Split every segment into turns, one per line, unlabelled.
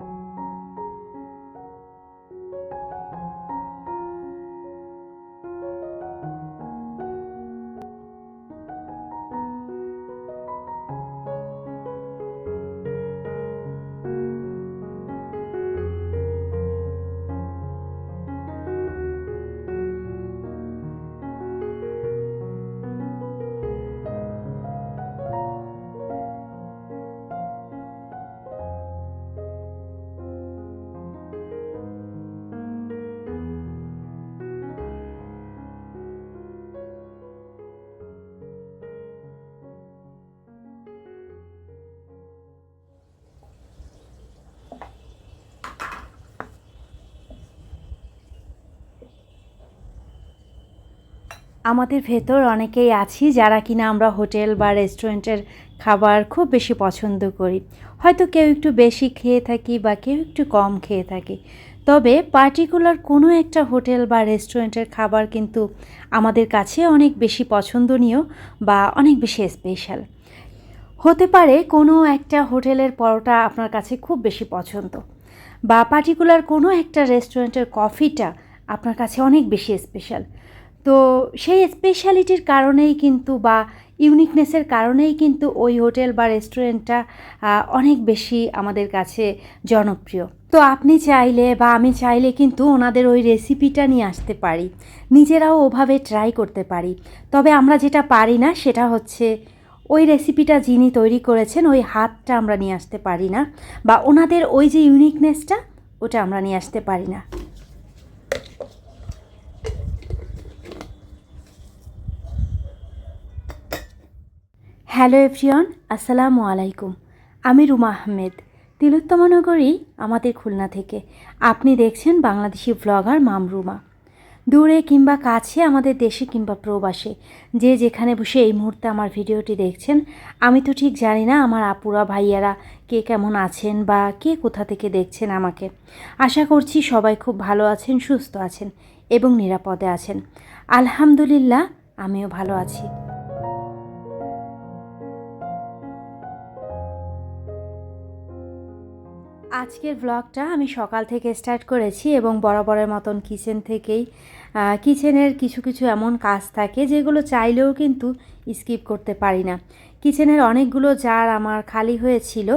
you আমাদের ভেতর অনেকেই আছি যারা কিনা আমরা হোটেল বা রেস্টুরেন্টের খাবার খুব বেশি পছন্দ করি। হয়তো কেউ একটু বেশি খেয়ে থাকি বা কেউ একটু কম খেয়ে থাকি। তবে পার্টিকুলার কোনো একটা হোটেল বা রেস্টুরেন্টের খাবার কিন্তু আমাদের কাছে অনেক বেশি পছন্দনীয় বা অনেক বেশি স্পেশাল হতে পারে কোনো একটা হোটেলের পরোটা আপনার কাছে খুব বেশি পছন্দ বা পার্টিকুলার কোনো একটা রেস্টুরেন্টের কফিটা আপনার কাছে অনেক বেশি স্পেশাল তো সেই স্পেশালিটির কারণেই কিন্তু বা ইউনিকনেসের কারণেই কিন্তু ওই হোটেল বা রেস্টুরেন্টটা অনেক বেশি আমাদের কাছে জনপ্রিয়। তো আপনি চাইলে বা আমি চাইলে কিন্তু ওনাদের ওই রেসিপিটা নিয়ে আসতে পারি। নিজেরাও ওভাবে ট্রাই করতে পারি। তবে আমরা যেটা পারি না, সেটা হচ্ছে ওই রেসিপিটা যিনি তৈরি করেছেন, ওই হাতটা আমরা নিয়ে আসতে পারি না বা ওনাদের ওই যে ইউনিকনেসটা ওটা আমরা নিয়ে আসতে পারি না। হ্যালো এভরিওয়ান, আসসালামু আলাইকুম। আমি রুমা আহমেদ, তিলোত্তমা নগরী, আমাদের খুলনা থেকে। আপনি দেখছেন বাংলাদেশি ব্লগার মামরুমা দূরে কিংবা কাছে আমাদের দেশে কিংবা প্রবাসে, যে যেখানে বসে এই মুহূর্তে আমার ভিডিওটি দেখছেন, আমি তো ঠিক জানি না আমার আপুরা, ভাইয়ারা কে কেমন আছেন বা কে কোথা থেকে দেখছেন আমাকে। আশা করছি সবাই খুব ভালো আছেন, সুস্থ আছেন এবং নিরাপদে আছেন। আলহামদুলিল্লাহ, আমিও ভালো আছি। আজকের ব্লগটা আমি সকাল থেকে স্টার্ট করেছি এবং বরাবরের মতন কিচেন থেকেই কিচেনের কিছু কিছু এমন কাজ থাকে যেগুলো চাইলেও কিন্তু স্কিপ করতে পারি না। কিচেনের অনেকগুলো জার আমার খালি হয়েছিল,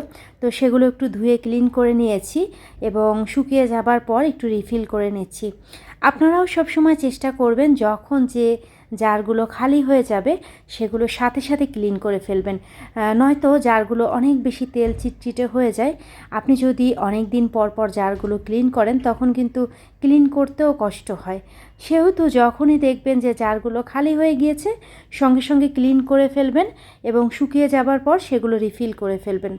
তো সেগুলো একটু ধুয়ে ক্লিন করে নিয়েছি এবং শুকিয়ে যাবার পর একটু রিফিল করে নিচ্ছি। আপনারাও সবসময় চেষ্টা করবেন যখন যে জারগুলো খালি হয়ে যাবে, সেগুলো সাথে সাথে ক্লিন করে ফেলবেন। নয়তো জারগুলো অনেক বেশি তেল চিটচিটে হয়ে যায়। আপনি যদি অনেক দিন পর পর জারগুলো ক্লিন করেন, তখন কিন্তু ক্লিন করতেও কষ্ট হয়। সেহেতু যখনই দেখবেন যে জারগুলো খালি হয়ে গিয়েছে, সঙ্গে সঙ্গে ক্লিন করে ফেলবেন এবং শুকিয়ে যাবার পর সেগুলো রিফিল করে ফেলবেন।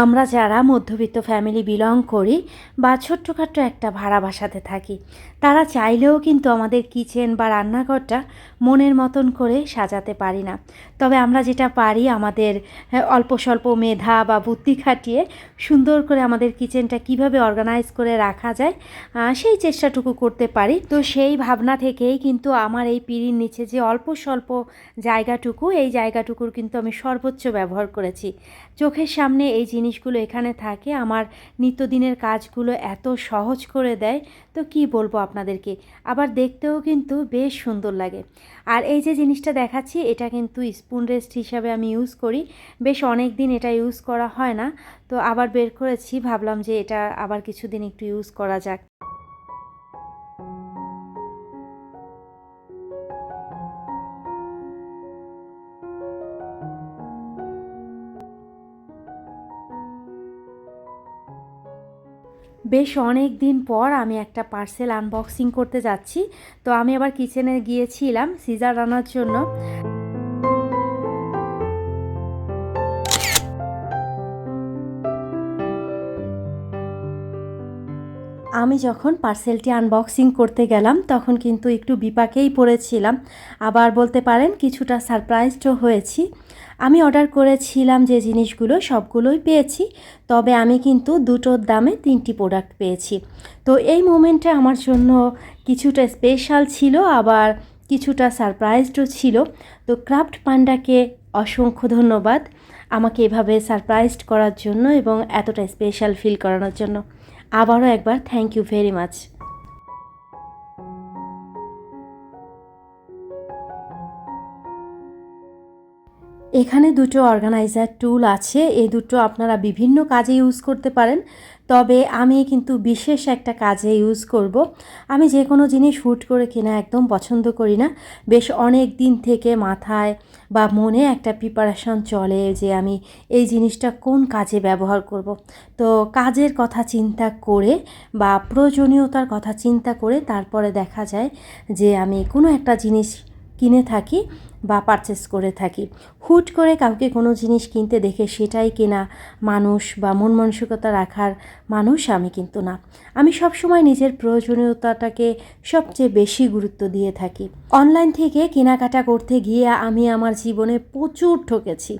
আমরা যারা মধ্যবিত্ত ফ্যামিলি বিলং করি বা ছোট্টখাট্ট একটা ভাড়া বাসাতে থাকি। তারা চাইলেও কিন্তু আমাদের কিচেন বা রান্নাঘরটা মনের মতন করে সাজাতে পারি না। তবে আমরা যেটা পারি, আমাদের অল্প স্বল্প মেধা বা বুদ্ধি খাটিয়ে সুন্দর করে আমাদের কিচেনটা কীভাবে অর্গানাইজ করে রাখা যায় সেই চেষ্টাটুকু করতে পারি। তো সেই ভাবনা থেকেই কিন্তু আমার এই পিঁড়ির নিচে যে অল্প স্বল্প জায়গাটুকু, এই জায়গাটুকুর কিন্তু আমি সর্বোচ্চ ব্যবহার করেছি। চোখের সামনে এই জিনিসগুলো এখানে থাকে। আমার নিত্যদিনের কাজগুলো এত সহজ করে দেয়, তো কি বলব আপনাদেরকে? আবার দেখতেও কিন্তু বেশ সুন্দর লাগে। আর এই যে জিনিসটা দেখাচ্ছি, এটা কিন্তু স্পুন রেস্ট হিসাবে আমি ইউজ করি। বেশ অনেক দিন এটা ইউজ করা হয় না, তো আবার বের করেছি, ভাবলাম যে এটা আবার কিছুদিন একটু ইউজ করা যাক। বেশ অনেক দিন পর আমি একটা পার্সেল আনবক্সিং করতে যাচ্ছি। তো আমি আবার কিচেনে গিয়েছিলাম সিজার রান্নার জন্য। আমি যখন পার্সেলটি আনবক্সিং করতে গেলাম, তখন কিন্তু একটু বিপাকেই পড়েছিলাম। আবার বলতে পারেন কিছুটা সারপ্রাইজডও হয়েছি। আমি অর্ডার করেছিলাম যে জিনিসগুলো, সবগুলোই পেয়েছি। তবে আমি কিন্তু দুটোর দামে তিনটি প্রোডাক্ট পেয়েছি। তো এই মোমেন্টটা আমার জন্য কিছুটা স্পেশাল ছিল, আবার কিছুটা সারপ্রাইজডও ছিল। তো ক্রাফট পান্ডাকে অসংখ্য ধন্যবাদ আমাকে এভাবে সারপ্রাইজড করার জন্য এবং এতটা স্পেশাল ফিল করানোর জন্য। আবারও একবার থ্যাংক ইউ ভেরি মাচ এখানে দুটো অর্গানাইজার টুল আছে। এই দুটো আপনারা বিভিন্ন কাজে ইউজ করতে পারেন। তবে আমি কিন্তু বিশেষ একটা কাজে ইউজ করব। আমি যে কোনো জিনিস হুট করে কেনা একদম পছন্দ করি না। বেশ অনেক দিন থেকে মাথায় বা মনে একটা প্রিপারেশন চলে যে আমি এই জিনিসটা কোন কাজে ব্যবহার করব। তো কাজের কথা চিন্তা করে বা প্রয়োজনীয়তার কথা চিন্তা করে তারপরে দেখা যায় যে আমি কোনো একটা জিনিস কিনে থাকি বা পারচেস করে থাকি। হুট করে কাউকে কোনো জিনিস কিনতে দেখে সেটাই কেনা মানুষ বা মন মানসিকতা রাখার মানুষ আমি কিন্তু না। আমি সবসময় নিজের প্রয়োজনীয়তাটাকে সবচেয়ে বেশি গুরুত্ব দিয়ে থাকি। অনলাইন থেকে কেনাকাটা করতে গিয়ে আমি আমার জীবনে প্রচুর ঠকেছি।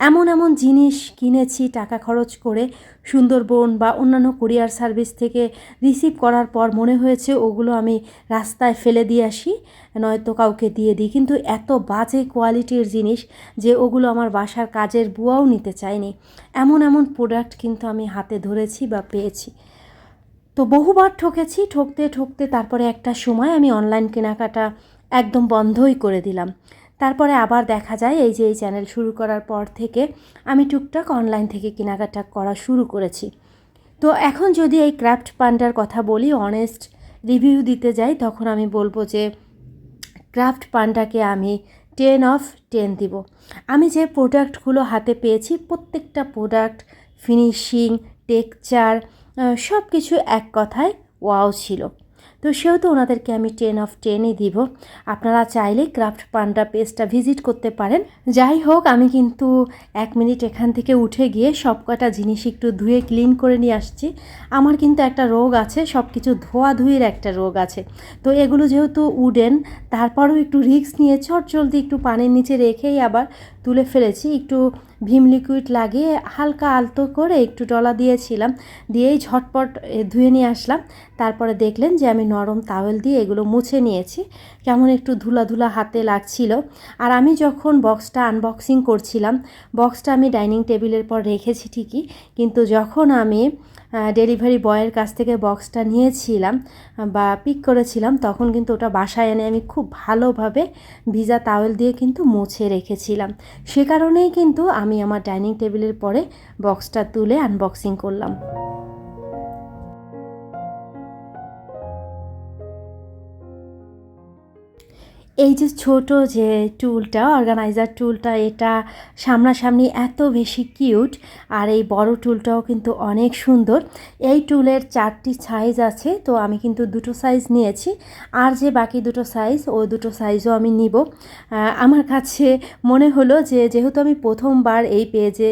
এমন এমন জিনিস কিনেছি টাকা খরচ করে সুন্দরবন বা অন্যান্য কুরিয়ার সার্ভিস থেকে রিসিভ করার পর মনে হয়েছে ওগুলো আমি রাস্তায় ফেলে দিয়ে আসি, নয়তো কাউকে দিয়ে দিই। কিন্তু এত বাজে কোয়ালিটির জিনিস যে ওগুলো আমার বাসার কাজের বুয়াও নিতে চায়নি। এমন এমন প্রোডাক্ট কিন্তু আমি হাতে ধরেছি বা পেয়েছি। তো বহুবার ঠকেছি, ঠকতে ঠকতে তারপরে একটা সময় আমি অনলাইন কেনাকাটা একদম বন্ধই করে দিলাম। তারপরে আবার দেখা যায় এই যে এই চ্যানেল শুরু করার পর থেকে আমি টুকটাক অনলাইন থেকে কেনাকাটা করা শুরু করেছি। তো এখন যদি এই ক্রাফট পান্ডার কথা বলি অনেস্ট রিভিউ দিতে যাই, তখন আমি বলব যে ক্রাফট পান্ডাকে আমি টেন অফ টেন দিব। আমি যে প্রোডাক্টগুলো হাতে পেয়েছি, প্রত্যেকটা প্রোডাক্ট ফিনিশিং টেকচার সব কিছু এক কথায় ওয়াও ছিল। তো সেহেতু ওনাদেরকে আমি টেন অফ টেনই দিব। আপনারা চাইলে ক্রাফট পান্ডা পেজটা ভিজিট করতে পারেন। যাই হোক, আমি কিন্তু এক মিনিট এখান থেকে উঠে গিয়ে সব কটা জিনিস একটু ধুয়ে ক্লিন করে নিয়ে আসছি। আমার কিন্তু একটা রোগ আছে সব কিছু ধোয়া ধুয়ের একটা রোগ আছে। তো এগুলো যেহেতু উডেন তারপরেও একটু রিক্স নিয়ে চট জলদি একটু পানির নিচে রেখেই আবার তুলে ফেলেছি। একটু ভিম লিকুইড লাগিয়ে হালকা আলতো করে একটু ডলা দিয়েছিলাম। দিয়েই ঝটপট ধুয়ে নিয়ে আসলাম। তারপরে দেখলেন যে আমি নরম তাওয়েল দিয়ে এগুলো মুছে নিয়েছি। কেমন একটু ধুলা ধুলা হাতে লাগছিল। আর আমি যখন বক্সটা আনবক্সিং করছিলাম বক্সটা আমি ডাইনিং টেবিলের পর রেখেছি ঠিকই। কিন্তু যখন আমি ডেলিভারি বয়ের কাছ থেকে বক্সটা নিয়েছিলাম, বা পিক করেছিলাম, তখন কিন্তু ওটা বাসায় এনে আমি খুব ভালোভাবে ভিজা তাওয়েল দিয়ে কিন্তু মুছে রেখেছিলাম। সে কারণেই কিন্তু আমি আমার ডাইনিং টেবিলের পরে বক্সটা তুলে আনবক্সিং করলাম। এই যে ছোট যে টুলটা অর্গানাইজার টুলটা, এটা সামনাসামনি এত বেশি কিউট আর এই বড় টুলটাও কিন্তু অনেক সুন্দর। এই টুলের চারটি সাইজ আছে, তো আমি কিন্তু দুটো সাইজ নিয়েছি। আর যে বাকি দুটো সাইজ ও দুটো সাইজও আমি নিব। আমার কাছে মনে হলো যে যেহেতু আমি প্রথমবার এই পেজে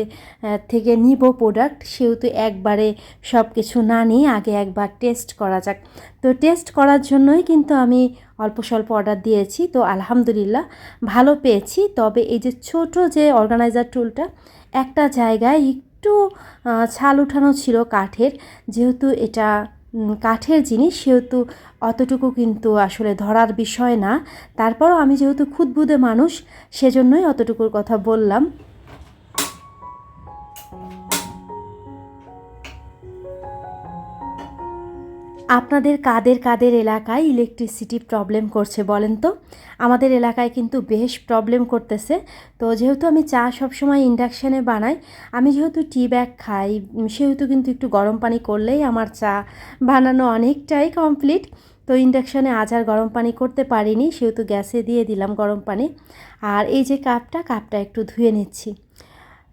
থেকে নিব প্রোডাক্ট সেহেতু একবারে সব কিছু না নিয়ে আগে একবার টেস্ট করা যাক। তো টেস্ট করার জন্যই কিন্তু আমি অল্প স্বল্প অর্ডার দিয়েছি। তো আলহামদুলিল্লাহ ভালো পেয়েছি। তবে এই যে ছোট যে অর্গানাইজার টুলটা একটা জায়গায় একটু ছাল উঠানো ছিল কাঠের। যেহেতু এটা কাঠের জিনিস, সেহেতু অতটুকু কিন্তু আসলে ধরার বিষয় না। তারপরও আমি যেহেতু খুদবুদে মানুষ, সেজন্যই অতটুকুর কথা বললাম। আপনাদের কাদের কাদের এলাকায় ইলেকট্রিসিটি প্রবলেম করছে বলেন তো? আমাদের এলাকায় কিন্তু বেশ প্রবলেম করতেছে। তো যেহেতু আমি চা সবসময় ইন্ডাকশানে বানাই, আমি যেহেতু টি ব্যাগ খাই সেহেতু কিন্তু একটু গরম পানি করলেই আমার চা বানানো অনেকটাই কমপ্লিট তো ইন্ডাকশানে আজ আর গরম পানি করতে পারিনি, সেহেতু গ্যাসে দিয়ে দিলাম গরম পানি। আর এই যে কাপটা কাপটা একটু ধুয়ে নিচ্ছি।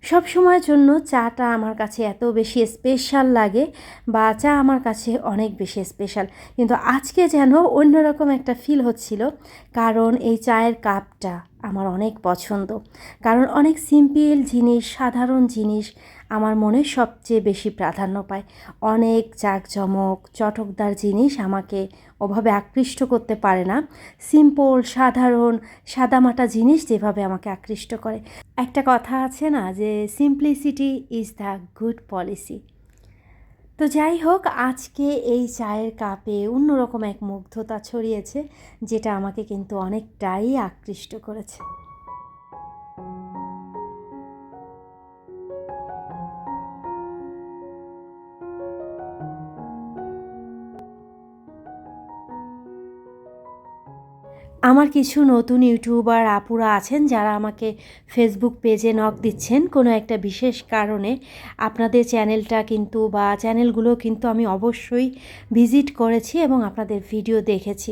সব সময়ের জন্য চাটা আমার কাছে এত বেশি স্পেশাল লাগে বা চা আমার কাছে অনেক বেশি স্পেশাল কিন্তু আজকে যেন অন্যরকম একটা ফিল হচ্ছিল, কারণ এই চায়ের কাপটা আমার অনেক পছন্দ। কারণ অনেক সিম্পল জিনিস, সাধারণ জিনিস আমার মনে সবচেয়ে বেশি প্রাধান্য পায়। অনেক জাঁকজমক, চটকদার জিনিস আমাকে ওভাবে আকৃষ্ট করতে পারে না। সিম্পল, সাধারণ, সাদামাটা জিনিস যেভাবে আমাকে আকৃষ্ট করে। একটা কথা আছে না যে simplicity is the good policy তো যাই হোক, আজকে এই চায়ের কাপে অন্যরকম এক মুগ্ধতা ছড়িয়েছে, যেটা আমাকে কিন্তু অনেকটাই আকৃষ্ট করেছে। আমার কিছু নতুন ইউটিউবার আপুরা আছেন যারা আমাকে ফেসবুক পেজে নক দিচ্ছেন কোনো একটা বিশেষ কারণে। আপনাদের চ্যানেলটা কিন্তু বা চ্যানেলগুলো কিন্তু আমি অবশ্যই ভিজিট করেছি এবং আপনাদের ভিডিও দেখেছি।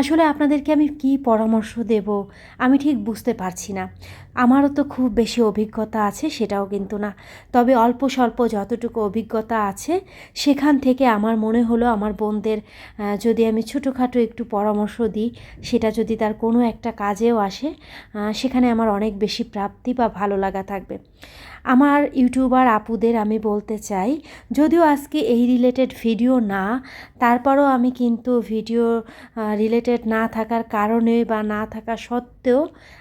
আসলে আপনাদেরকে আমি কি পরামর্শ দেব, আমি ঠিক বুঝতে পারছি না। আমারও তো খুব বেশি অভিজ্ঞতা আছে, সেটাও কিন্তু না। তবে অল্প স্বল্প যতটুকু অভিজ্ঞতা আছে, সেখান থেকে আমার মনে হলো আমার বোনদের যদি আমি ছোটোখাটো একটু পরামর্শ দিই, সেটা যদি তার কোনো একটা কাজেও আসে সেখানে আমার অনেক বেশি প্রাপ্তি বা ভালো লাগা থাকবে। আমার ইউটিউবার আপুদের আমি বলতে চাই, যদিও আজকে এই রিলেটেড ভিডিও না, তারপরও আমি কিন্তু ভিডিও রিলেটেড না থাকার কারণে বা না থাকা সত্ত্বেও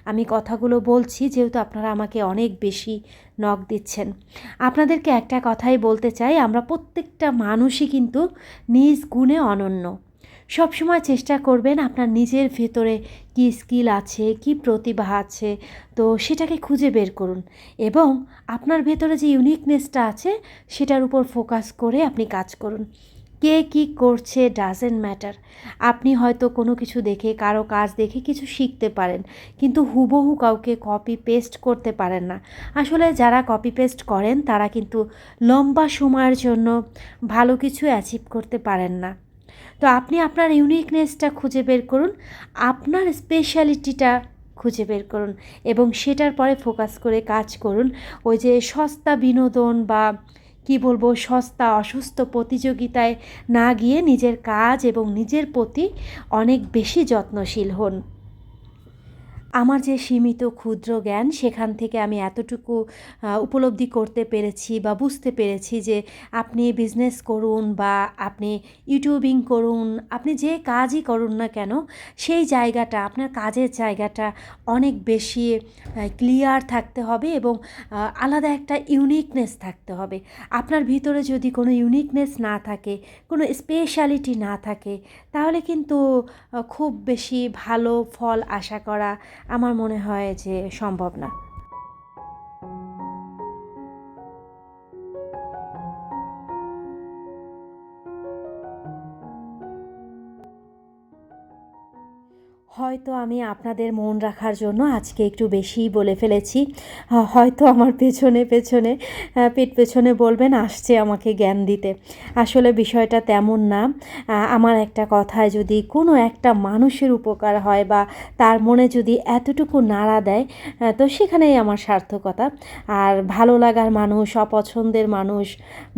আমি কথাগুলো বলছি, যেহেতু আপনারা আমাকে অনেক বেশি নখ দিচ্ছেন। আপনাদেরকে একটা কথাই বলতে চাই, আমরা প্রত্যেকটা মানুষই কিন্তু নিজ গুণে অনন্য। সবসময় চেষ্টা করবেন আপনার নিজের ভেতরে কী স্কিল আছে, কি প্রতিভা আছে, তো সেটাকে খুঁজে বের করুন। এবং আপনার ভেতরে যে ইউনিকনেসটা আছে, সেটার উপর ফোকাস করে আপনি কাজ করুন। কে কি করছে ডাজেন্ট ম্যাটার আপনি হয়তো কোনো কিছু দেখে, কারও কাজ দেখে কিছু শিখতে পারেন, কিন্তু হুবহু কাউকে কপি পেস্ট করতে পারেন না। আসলে যারা কপি পেস্ট করেন, তারা কিন্তু লম্বা সময়ের জন্য ভালো কিছু অ্যাচিভ করতে পারেন না। তো আপনি আপনার ইউনিকনেসটা খুঁজে বের করুন, আপনার স্পেশালিটিটা খুঁজে বের করুন এবং সেটার পরে ফোকাস করে কাজ করুন। ওই যে সস্তা বিনোদন বা কি বলব, সস্তা অসুস্থ প্রতিযোগিতায় না গিয়ে নিজের কাজ এবং নিজের প্রতি অনেক বেশি যত্নশীল হন। আমার যে সীমিত ক্ষুদ্র জ্ঞান, সেখান থেকে আমি এতটুকু উপলব্ধি করতে পেরেছি বা বুঝতে পেরেছি যে আপনি বিজনেস করুন বা আপনি ইউটিউবিং করুন, আপনি যে কাজই করুন না কেন, সেই জায়গাটা, আপনার কাজের জায়গাটা অনেক বেশি ক্লিয়ার থাকতে হবে এবং আলাদা একটা ইউনিকনেস থাকতে হবে। আপনার ভিতরে যদি কোনো ইউনিকনেস না থাকে, কোনো স্পেশালিটি না থাকে, তাহলে কিন্তু খুব বেশি ভালো ফল আশা করা আমার মনে হয় যে সম্ভব না। হয়তো আমি আপনাদের মন রাখার জন্য আজকে একটু বেশিই বলে ফেলেছি। হয়তো আমার পেছনে পেছনে পেট পেছনে বলবেন, আসছে আমাকে জ্ঞান দিতে। আসলে বিষয়টা তেমন না। আমার একটা কথায় যদি কোনো একটা মানুষের উপকার হয় বা তার মনে যদি এতটুকু নাড়া দেয় তো সেখানেই আমার সার্থকতা। আর ভালো লাগার মানুষ, অপছন্দের মানুষ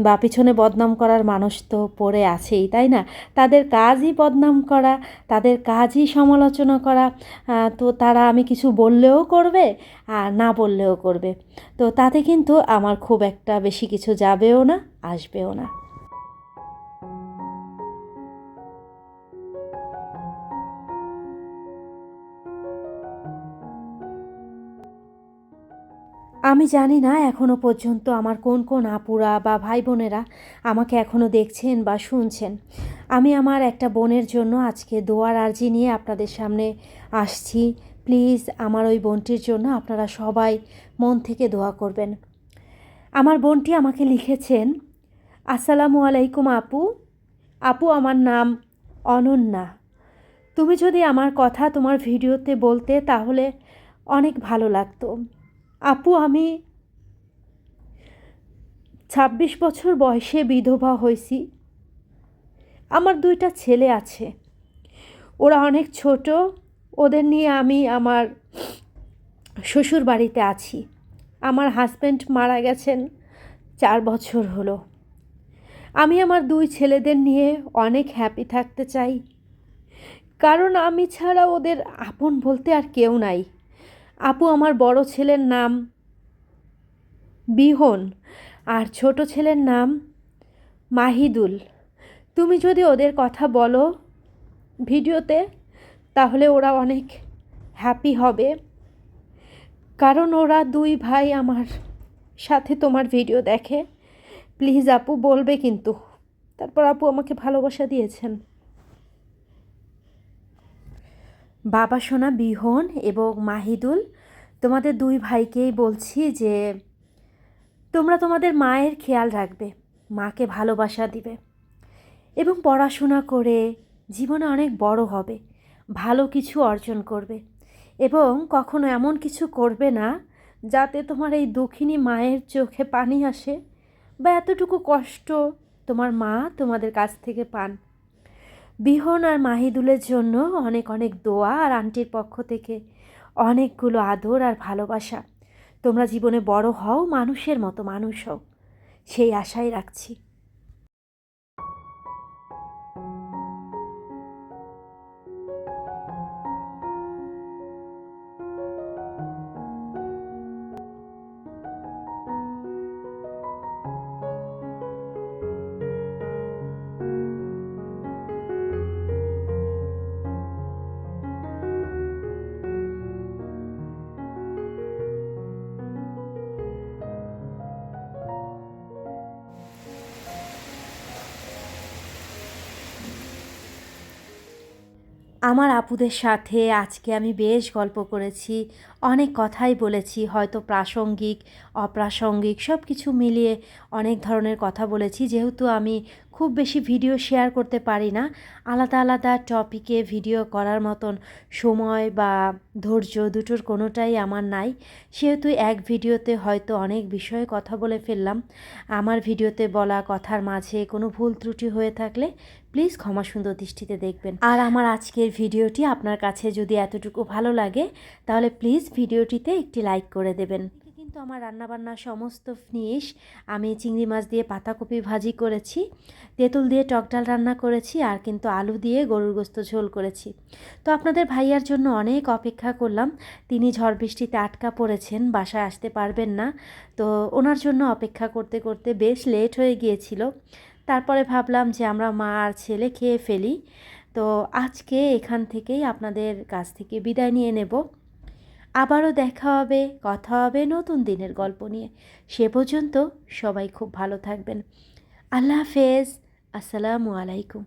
বা পিছনে বদনাম করার মানুষ তো পড়ে আছেই, তাই না? তাদের কাজই বদনাম করা, তাদের কাজই সমালোচনা করা তো তারা আমি কিছু বললেও করবে আর না বললেও করবে। তো তাতে কিন্তু আমার খুব একটা বেশি কিছু যাবেও না, আসবেও না। আমি জানি না এখনও পর্যন্ত আমার কোন কোন আপুরা বা ভাই বোনেরা আমাকে এখনও দেখছেন বা শুনছেন। আমি আমার একটা বোনের জন্য আজকে দোয়ার আর্জি নিয়ে আপনাদের সামনে আসছি। প্লিজ আমার ওই বোনটির জন্য আপনারা সবাই মন থেকে দোয়া করবেন। আমার বোনটি আমাকে লিখেছেন, আসসালামু আলাইকুম আপু। আপু আমার নাম অনন্যা। তুমি যদি আমার কথা তোমার ভিডিওতে বলতে তাহলে অনেক ভালো লাগতো। আপু, আমি ছাব্বিশ বছর বয়সে বিধবা হয়েছি। আমার দুইটা ছেলে আছে। ওরা অনেক ছোট। ওদের নিয়ে আমি আমার শ্বশুর বাড়িতে আছি। আমার হাজব্যান্ড মারা গেছেন চার বছর হলো। আমি আমার দুই ছেলেদের নিয়ে অনেক হ্যাপি থাকতে চাই। কারণ আমি ছাড়া ওদের আপন বলতে আর কেউ নাই। আপু আমার বড় ছেলের নাম বিহন আর ছোট ছেলের নাম মাহিদুল। তুমি যদি ওদের কথা বলো ভিডিওতে, তাহলে ওরা অনেক হ্যাপি হবে। কারণ ওরা দুই ভাই আমার সাথে তোমার ভিডিও দেখে। প্লিজ আপু বলবে কিন্তু। তারপর আপু আমাকে ভালোবাসা দিয়েছেন। বাবা সোনা বিহন এবং মাহিদুল, তোমাদের দুই ভাইকেই বলছি যে তোমরা তোমাদের মায়ের খেয়াল রাখবে, মাকে ভালোবাসা দিবে এবং পড়াশোনা করে জীবনে অনেক বড় হবে, ভালো কিছু অর্জন করবে এবং কখনো এমন কিছু করবে না যাতে তোমার এই দুঃখিনী মায়ের চোখে পানি আসে বা এতটুকু কষ্ট তোমার মা তোমাদের কাছ থেকে পান। বিহন আর মাহিদুলের জন্য অনেক অনেক দোয়া আর আন্টির পক্ষ থেকে অনেকগুলো আদর আর ভালোবাসা। তোমরা জীবনে বড় হও, মানুষের মতো মানুষ হও। সেই আশাই রাখছি। আমার আপুদের সাথে আজকে আমি বেশ গল্প করেছি, অনেক কথাই বলেছি, হয়তো প্রাসঙ্গিক, অপ্রাসঙ্গিক সব কিছু মিলিয়ে অনেক ধরনের কথা বলেছি। যেহেতু আমি খুব বেশি ভিডিও শেয়ার করতে পারি না। আলাদা আলাদা টপিকে ভিডিও করার মতন সময় বা ধৈর্য দুটোর কোনোটাই আমার নাই। সেহেতু এক ভিডিওতে হয়তো অনেক বিষয়ে কথা বলে ফেললাম। আমার ভিডিওতে বলা কথার মাঝে কোনো ভুল ত্রুটি হয়ে থাকলে প্লিজ ক্ষমা সুন্দর দৃষ্টিতে দেখবেন। আর আমার আজকের ভিডিওটি আপনার কাছে যদি এতটুকু ভালো লাগে, তাহলে প্লিজ ভিডিওটিতে একটি লাইক করে দেবেন। কিন্তু আমার রান্নাবান্না সমস্ত ফিনিশ। আমি চিংড়ি মাছ দিয়ে পাতাকপি ভাজি করেছি, তেঁতুল দিয়ে টক ডাল রান্না করেছি আর কিন্তু আলু দিয়ে গরুর গোস্ত ঝোল করেছি। তো আপনাদের ভাইয়ার জন্য অনেক অপেক্ষা করলাম। তিনি ঝড় বৃষ্টিতে আটকা পড়েছেন, বাসায় আসতে পারবেন না। তো ওনার জন্য অপেক্ষা করতে করতে বেশ লেট হয়ে গিয়েছিল। তারপরে ভাবলাম যে আমরা মা আর ছেলে খেয়ে ফেলি। তো আজকে এখান থেকেই আপনাদের কাছ থেকে বিদায় নিয়ে নেব। আবারও দেখা হবে, কথা হবে নতুন দিনের গল্প নিয়ে। সে পর্যন্ত সবাই খুব ভালো থাকবেন। আল্লাহ হাফেজ। আসসালামু আলাইকুম।